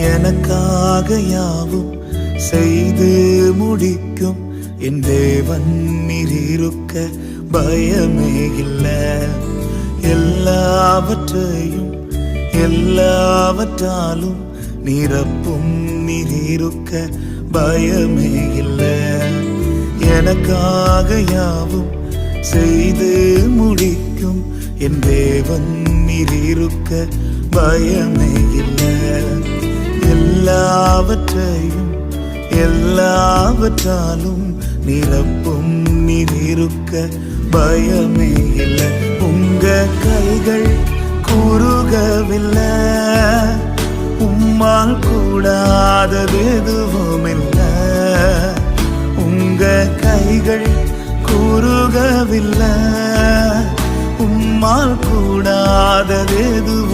எனக்காக யாவும் செய்து முடிக்கும். என் தேவன் இருக்க பயமே இல்லை. எல்லாவற்றையும் எல்லாவற்றாலும் நிரப்பும் நீர் இருக்க பயமே இல்லை. எனக்காக யாவும் செய்து முடிக்கும். என் தேவன் நீர் இருக்க பயமே எல்லாவற்றையும் எல்லாவற்றாலும் நிரப்பும் நீர் பயமே இல்லை. உங்க கைகள் குறுகவில்லை. உம்மால் கூடாதது எதுவும் இல்லை உங்க கைகள் குறுகவில்லை. உம்மால் கூடாதது எதுவும்